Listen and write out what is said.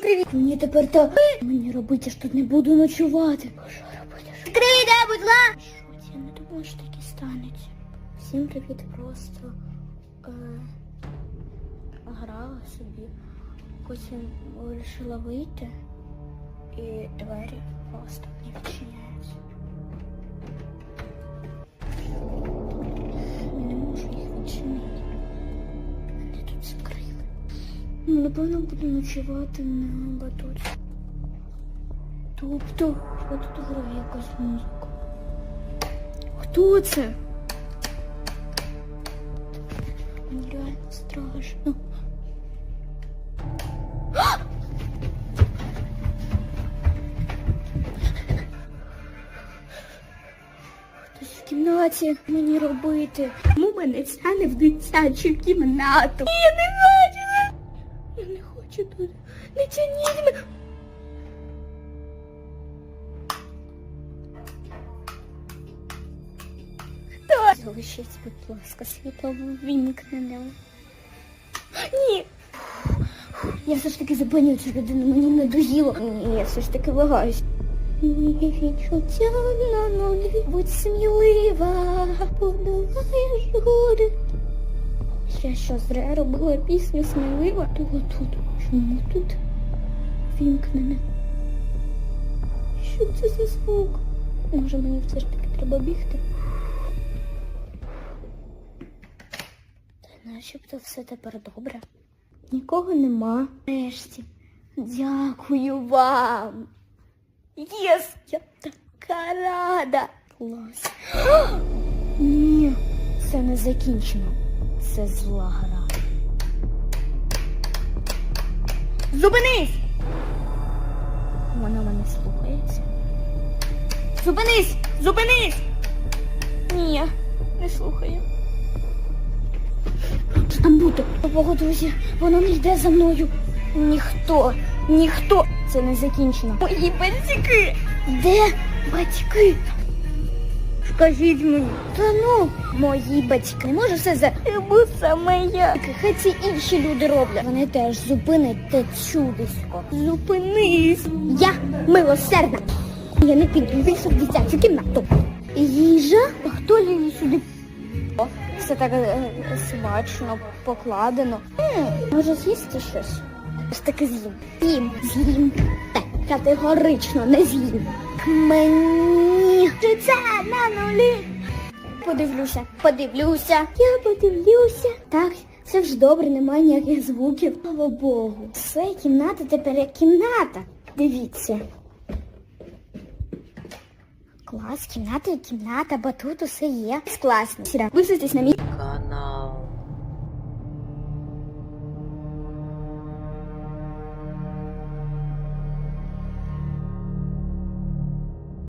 привіт. Мені тепер то мені робити, що тут не буду ночувати. Що робити? Відкрий, да, будь ласка. Що я не думала, що таке станеться. Всім привіт, просто е, грала собі. Потім вирішила вийти і двері просто не відчиняються. Ну, напевно, буду ночувати на батуті. Тобто, що тут грає якась музика? Хто це? Мені реально страшно. Кімнаті мені робити. Чому мене тяне в дитячу кімнату? Я не бачила. Я не хочу тут. Не тяніть мене. Хто? Залишіть, будь ласка, світло вимкнене. Ні. Я все ж таки зупиню цю людину, мені надоїло. Ні, я все ж таки вагаюсь. Відчуття на нулі, будь смілива, подолаєш гори. Я що, зря робила пісню смілива? То тут, чому тут вімкнене? Що це за звук? Може мені все ж таки треба бігти? Та начебто все тепер добре. Нікого нема. Нарешті. Дякую вам. Єс! Я така рада. Клас. Ні, це не закінчено. Це зла гра. Зупинись! Вона мене слухається. Зупинись! Зупинись! Ні, не слухає. Що там бути? Богу, друзі, воно не йде за мною. Ніхто, ніхто. Це не закінчено. Мої батьки. Де батьки? Скажіть мені. Та ну, мої батьки. Може все за Бо саме я. Хай ці інші люди роблять. Вони теж зупинять те чудисько. Зупинись. Я милосердна. Я не піду більше в дитячу кімнату. Їжа? А хто її сюди о, Все так е, смачно покладено. М, може з'їсти щось? Ось таки з'їм. З'їм, з'їм. Категорично не з'їм. Мені Чи це на нулі. Подивлюся, подивлюся. Я подивлюся. Так, все ж добре, немає ніяких звуків. Слава Богу. Все, кімната тепер як кімната. Дивіться. Клас, кімната, кімната, батут, усе є. Класно. Сіра, висадись на мій.